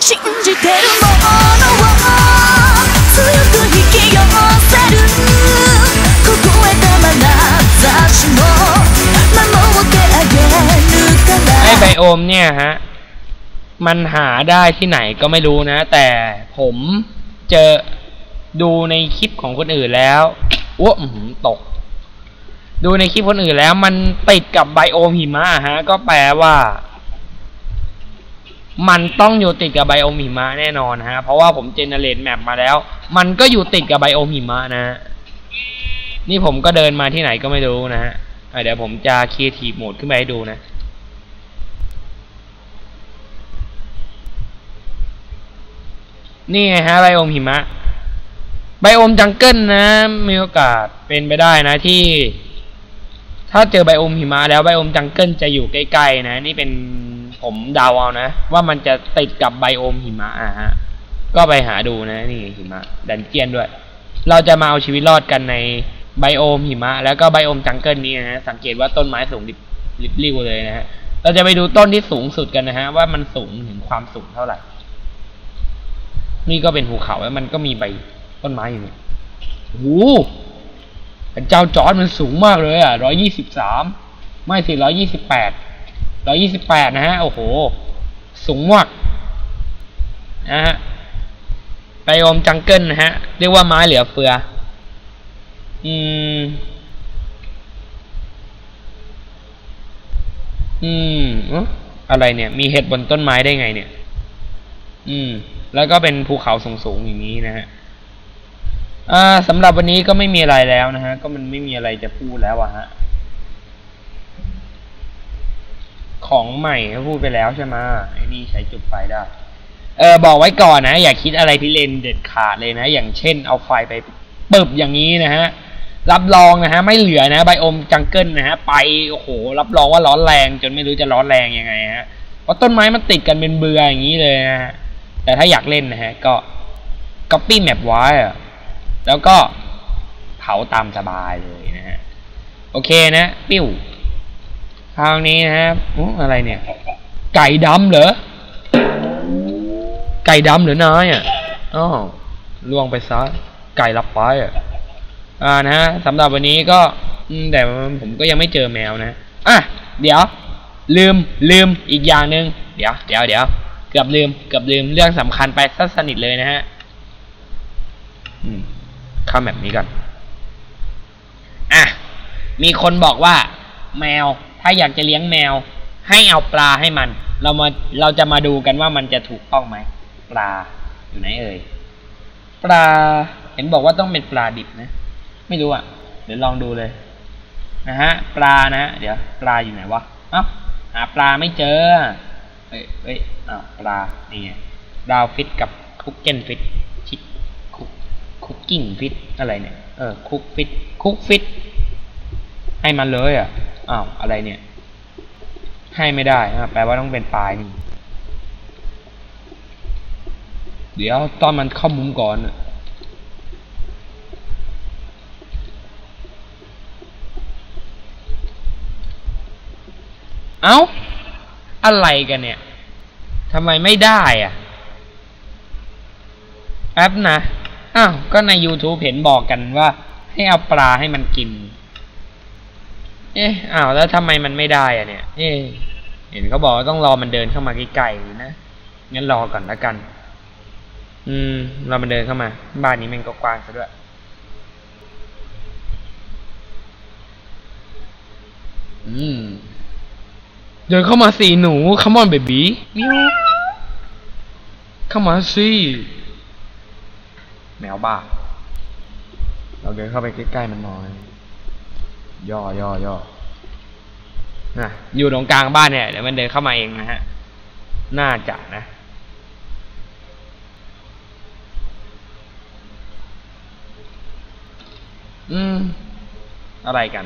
信じてるものを強く引き寄せる凍えた眼差しも守ってあげるか ไอ้ไบ ら โอมเนี่ยฮะ มันหาได้ที่ไหนก็ไม่รู้นะ แต่ผมเจอดูในคลิปของคนอื่นแล้วอ้วอื้อหือตก ดูในคลิปคนอื่นแล้ว มันติดกับไบโอมหิมะฮะ ก็แปลว่า มันต้องอยู่ติดกับไบโอมหิมะแน่นอนฮะ เพราะว่าผมเจเนเรตแมปมาแล้ว มันก็อยู่ติดกับไบโอมหิมะนะฮะ นี่ผมก็เดินมาที่ไหนก็ไม่รู้นะฮะอะเดี๋ยวผมจะครีเอทีฟโหมดขึ้นไปให้ดูนะนี่ไงฮะไบโอมหิมะไบโอมจังเกิลนะ มีโอกาสเป็นไปได้นะที่ ถ้าเจอไบโอมหิมะแล้วไบโอมจังเกิลจะอยู่ใกล้ๆนะ นี่เป็น ผมเดาเอานะ ว่ามันจะติดกับไบโอมหิมะอะฮะ ก็ไปหาดูนะ นี่หิมะ ดันเจียนด้วย เราจะมาเอาชีวิตรอดกันในไบโอมหิมะ แล้วก็ไบโอมจังเกิลนี้นะฮะสังเกตว่าต้นไม้สูงริบริบริ้วเลยนะฮะเราจะไปดูต้นที่สูงสุดกันนะฮะ ว่ามันสูงถึงความสูงเท่าไหร่ นี่ก็เป็นภูเขาแล้วมันก็มีใบต้นไม้อยู่เนี่ยโอ้โหเป็นเจ้าจอร์ดมันสูงมากเลยอะร้อยยี่สิบสามไม่สิร้อยยี่สิบแปด ร้อยี่สิบแปดนะฮะ โอ้โห สูงมากนะฮะไปอมจังเกิลนะฮะ เรียกว่าไม้เหลือเฟือ อืม อืมอ๊ะอะไรเนี่ย มีเห็ดบนต้นไม้ได้ไงเนี่ย อืม แล้วก็เป็นภูเขาสูงๆอย่างนี้นะฮะอ่าสำหรับวันนี้ก็ไม่มีอะไรแล้วนะฮะ ก็มันไม่มีอะไรจะพูดแล้วอะฮะ ของใหม่เขาพูดไปแล้วใช่ไหมไอ้นี่ใช้จุดไฟได้ เออบอกไว้ก่อนนะ อย่าคิดอะไรพิเรนเด็ดขาดเลยนะ อย่างเช่นเอาไฟไปปึบอย่างนี้นะฮะ รับรองนะฮะ ไม่เหลือนะไบโอมจังเกิลนะฮะ ไปโอ้โห รับรองว่าร้อนแรง จนไม่รู้จะร้อนแรงยังไงฮะ เพราะต้นไม้มันติดกันเป็นเบืออย่างนี้เลยนะฮะ แต่ถ้าอยากเล่นนะฮะ ก็ copy map ไว้แล้วก็เผาตามสบายเลยนะฮะ โอเคนะ ปิ้ว คราวนี้นะฮะอุ๊ยอะไรเนี่ย ไก่ดำเหรอ ไก่ดำหรือนายอะอ๋อล่วงไปซะ ไก่รับไปอะ อ่านะฮะสำหรับวันนี้ก็อืมแต่ผมก็ยังไม่เจอแมวนะ อะ เดี๋ยว ลืมลืมอีกอย่างหนึ่งเดี๋ยวเดี๋ยวเดี๋ยวเกือบลืมเกือบลืมเรื่องสำคัญไปสัสนิทเลยนะฮะอืมเข้าแบบนี้ก่อนอะ มีคนบอกว่า แมว ถ้าอยากจะเลี้ยงแมว ให้เอาปลาให้มัน เรามาเราจะมาดูกันว่ามันจะถูกต้องไหมปลาอยู่ไหนเอ่ยปลา เห็นบอกว่าต้องเป็นปลาดิบนะ ไม่รู้อะ เดี๋ยวลองดูเลย นะฮะ ปลานะเดี๋ยวปลาอยู่ไหนวะเอ้าหาปลาไม่เจอเอ้ยเอ้ยอ้าวปลานี่ไงดาวฟิตกับคุกเกนฟิตชิคุกคุกกิ้งฟิตอะไรเนี่ยเออคุกฟิตคุกฟิตให้มันเลยอะ อ้าวอะไรเนี่ย ให้ไม่ได้อะแปลว่าต้องเป็นปลายนี่เดี๋ยวตอนมันเข้ามุมก่อนเอ้า อะไรกันเนี่ยทำไมไม่ได้อะแป๊บนะ อ้าว ก็ใน YouTube เห็นบอกกันว่า ให้เอาปลาให้มันกิน เอ๊ะอ้าวแล้วทำไมมันไม่ได้อะเนี่ย เอ๊ะเห็นเขาบอกว่าต้องรอมันเดินเข้ามาใกล้ๆนะงั้นรอก่อนละกัน อืมรามันเดินเข้ามา บ้านนี้มันก็กว้างซะด้วย อืมเดินเข้ามาสิหนู come on baby มิวเข้ามาสิแมวบ้า เราเดินเข้าไปใกล้ๆมันหน่อย ย่อย่อย่อนะอยู่ตรงกลางบ้านเนี่ยเดี๋ยวมันเดินเข้ามาเองนะฮะ น่าจะนะอืม อะไรกัน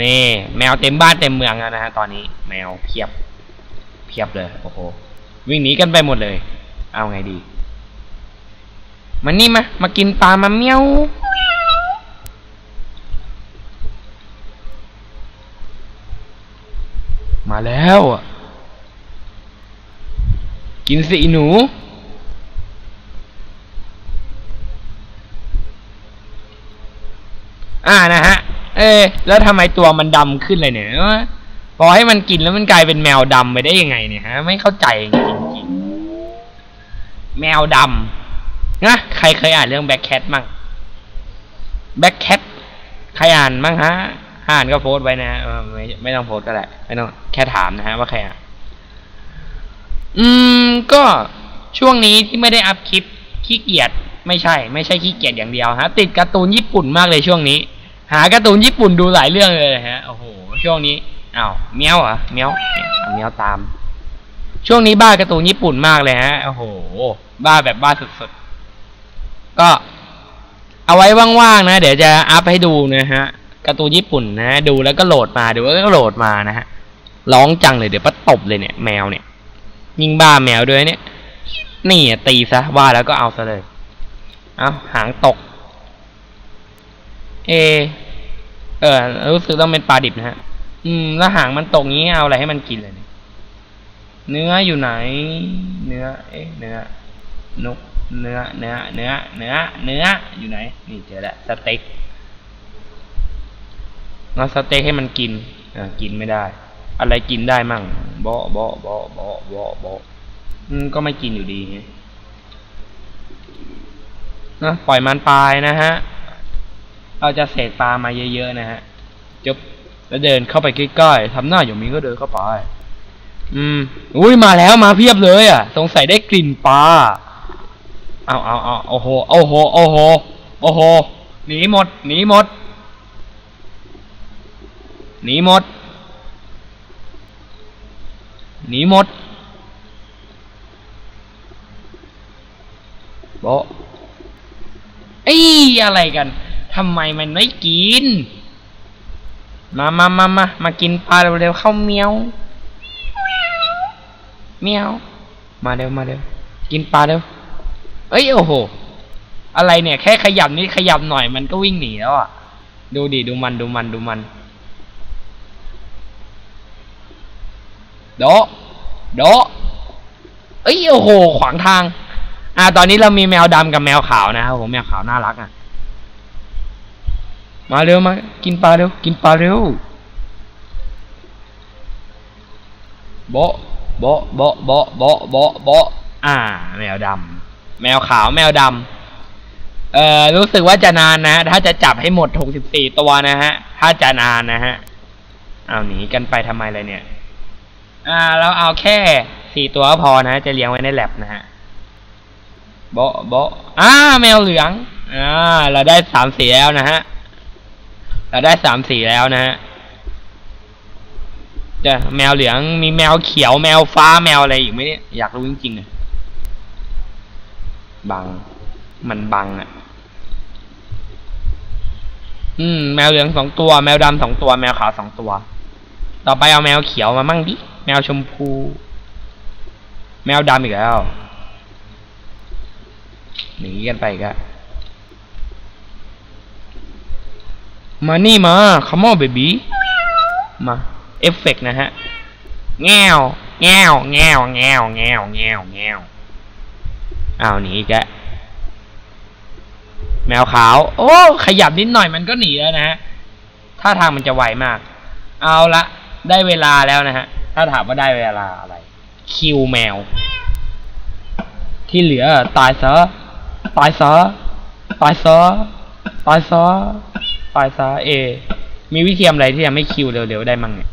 นี่ แมวเต็มบ้านเต็มเมืองแล้วนะฮะตอนนี้ แมวเพียบ เพียบเลย โอ้โห วิ่งหนีกันไปหมดเลย เอาไงดี มันนี่มา มากินปลามาเมียวมาแล้วกินสิหนู อ่านะฮะ เอ๊ะแล้วทำไมตัวมันดำขึ้นเลยเนี่ยเอ้ยพอให้มันกินแล้วมันกลายเป็นแมวดำไปได้ยังไงเนี่ยฮะ ไม่เข้าใจจริงๆแมวดำนะใครเคยอ่านเรื่องแบ็คแคทมั่งแบ็คแคทใครอ่านมั่งฮะอ่านก็โพสต์ไว้นะไม่ไม่ต้องโพสต์ก็ได้ไม่ต้องแค่ถามนะฮะว่าใครอ่านอืมก็ช่วงนี้ที่ไม่ได้อัพคลิปขี้เกียจไม่ใช่ ไม่ใช่ขี้เกียจอย่างเดียวฮะ ติดการ์ตูนญี่ปุ่นมากเลยช่วงนี้ หาการ์ตูนญี่ปุ่นดูหลายเรื่องเลยฮะโอ้โหช่วงนี้อ้าวเมียวเหรอเมียวเอาเมียวตาม ช่วงนี้บ้าการ์ตูนญี่ปุ่นมากเลยฮะโอ้โห บ้าแบบบ้าสุดๆ ก็เอาไว้ว่างๆนะ เดี๋ยวจะอัพให้ดูนะฮะการ์ตูนญี่ปุ่นนะ ดูแล้วก็โหลดมาดูแล้วก็โหลดมานะฮะร้องจังเลยเดี๋ยวป้าตบเลยเนี่ยแมวเนี่ย ยิงบ้าแมวด้วยเนี่ยนี่อะตีซะว่าแล้วก็เอาซะเลย เอาหางตก เอ เออ รู้สึกต้องเป็นปลาดิบนะฮะ อืม แล้วหางมันตกงี้เอาอะไรให้มันกินเลย เนื้ออยู่ไหน เนื้อ เอ๊ะ เนื้อ นก เนื้อ เนื้อ เนื้อ เนื้อ เนื้อ อยู่ไหน นี่เจอแล้วสเต็กงั้นสเต็กให้มันกินอ่ากินไม่ได้ อะไรกินได้มั่งบาะเบาะเบาะเบาะเบาะเบาะอืมก็ไม่กินอยู่ดีนะปล่อยมันปลายนะฮะ เราจะเศษปลามาเยอะๆนะฮะจบแล้วเดินเข้าไปใกล้ๆทำหน้าอย่างมีก็เดินเข้าไป อืม อุ้ยมาแล้วมาเพียบเลยอะ สงสัยได้กลิ่นปลา เอาเอาเอาโอ้โห โอ้โห โอ้โห โอ้โห หนีหมด หนีหมด หนีหมด หนีหมดโบะไอ้ยอะไรกัน ทำไมมันไม่กิน มามามามามากินปลาเร็วๆเข้าเมียวเมียวมาเร็วมาเร็วกินปลาเร็ว เอ้ยโอ้โห อะไรเนี่ย แค่ขยับนิดขยับหน่อยมันก็วิ่งหนีแล้วอะ ดูดิดูมันดูมันดูมันโดโดเอ้ยโอ้โห ขวางทาง อ่า ตอนนี้เรามีแมวดำกับแมวขาวนะครับผมแมวขาวน่ารักอะ มาเร็วมา กินปลาเร็ว กินปลาเร็วโบะโบะโบะโบะโบะโบะโบะอ่า แมวดำแมวขาวแมวดำเอ่อรู้สึกว่าจะนานนะ ถ้าจะจับให้หมดหกสิบสี่ตัวนะฮะ ถ้าจะนานนะฮะเอาหนีกันไปทำไมเลยเนี่ย อ่า เราเอาแค่สี่ตัวก็พอนะ จะเลี้ยงไว้ในแลบนะฮะโบะโบะอ่า แมวเหลือง อ่า เราได้สามสีแล้วนะฮะ เราได้สามสีแล้วนะฮะจะแมวเหลืองมีแมวเขียวแมวฟ้าแมวอะไรอีกไหมเนี่ยอยากรู้จริงๆเลยบัง มันบังอะ อืม แมวเหลืองสองตัว แมวดำสองตัว แมวขาวสองตัว ต่อไปเอาแมวเขียวมามั่งดิแมวชมพู แมวดำอีกแล้วหนีกันไปอีก็ มานี่มา come on baby มาเอฟเฟกนะฮะแงวแงวแงวแงวแงวแงวแงวเอาหนีอีกแล้วแมวขาว โอ้ขยับนิดหน่อยมันก็หนีแล้วนะฮะท่าทางมันจะไวมาก เอาละได้เวลาแล้วนะฮะ ถ้าถามว่าได้เวลาอะไร คิวแมว ที่เหลือตายซะตายซะตายซะตายซะ ตายซะเอมีวิธีอะไรที่ทำให้คิวเร็วๆได้มั่งเนี่ย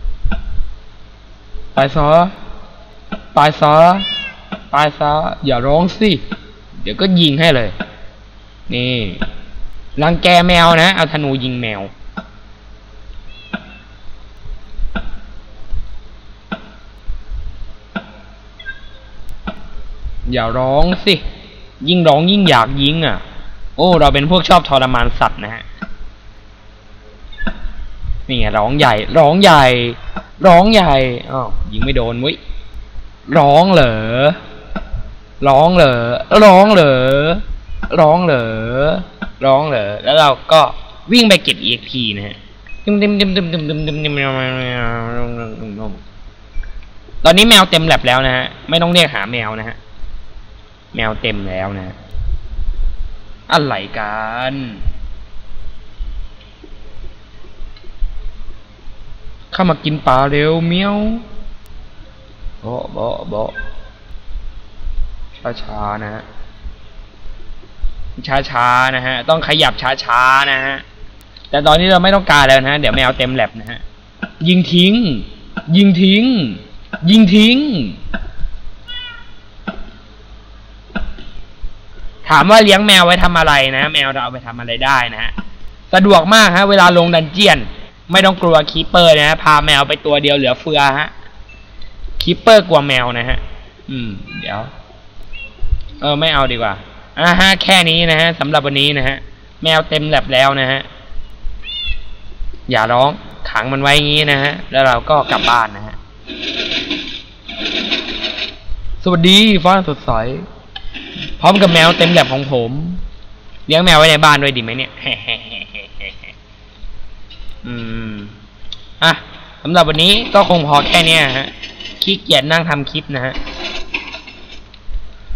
ตายซะตายซะตายซะอย่าร้องสิ เดี๋ยวก็ยิงให้เลย นี่รังแกแมวนะ เอาธนูยิงแมว อย่าร้องสิ ยิ่งร้องยิ่งอยากยิงอะ โอ้ เราเป็นพวกชอบทรมานสัตว์นะฮะ นี่ไงร้องใหญ่ ร้องใหญ่ ร้องใหญ่อ้าวยิงไม่โดนเว้ยร้องเหรอร้องเหรอร้องเหรอร้องเหรอร้องเหรอแล้วเราก็วิ่งไปเก็บ EXP นะฮะตึมตึมตึมตึมตึมตึมตึมตึมตอนนี้แมวเต็มแลบแล้วนะฮะไม่ต้องเรียกหาแมวนะฮะแมวเต็มแล้วนะอะไรกัน ข้ามากินปลาเร็วเมียวโบะโบะโบะช้าช้านะฮะช้าช้านะฮะ ต้องขยับช้าช้านะฮะ แต่ตอนนี้เราไม่ต้องการแล้วนะฮะ เดี๋ยวแมวเต็มแลบนะฮะ ยิงทิ้ง ยิงทิ้ง ยิงทิ้ง ถามว่าเลี้ยงแมวไว้ทำอะไรนะ แมวเราเอาไปทำอะไรได้นะฮะ สะดวกมากฮะ เวลาลงดันเจียน ไม่ต้องกลัวคีปเปอร์นะฮะพาแมวไปตัวเดียวเหลือเฟือฮะคีปเปอร์กลัวแมวนะฮะ อืม เดี๋ยว เออไม่เอาดีกว่าอ่าฮะแค่นี้นะฮะสำหรับวันนี้นะฮะ แมวเต็มแลบแล้วนะฮะ อย่าร้องขังมันไว้งี้นะฮะ แล้วเราก็กลับบ้านนะฮะ สวัสดีฟ้าสดใสพร้อมกับแมวเต็มแลบของผม เลี้ยงแมวไว้ในบ้านด้วยดีไหมเนี่ย อืม อะสำหรับวันนี้ก็คงพอแค่เนี้ยฮะขี้เกียจนั่งทำคลิปนะฮะ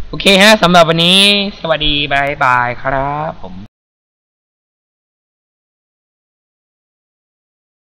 โอเคฮะสำหรับวันนี้ สวัสดีบายบายครับผม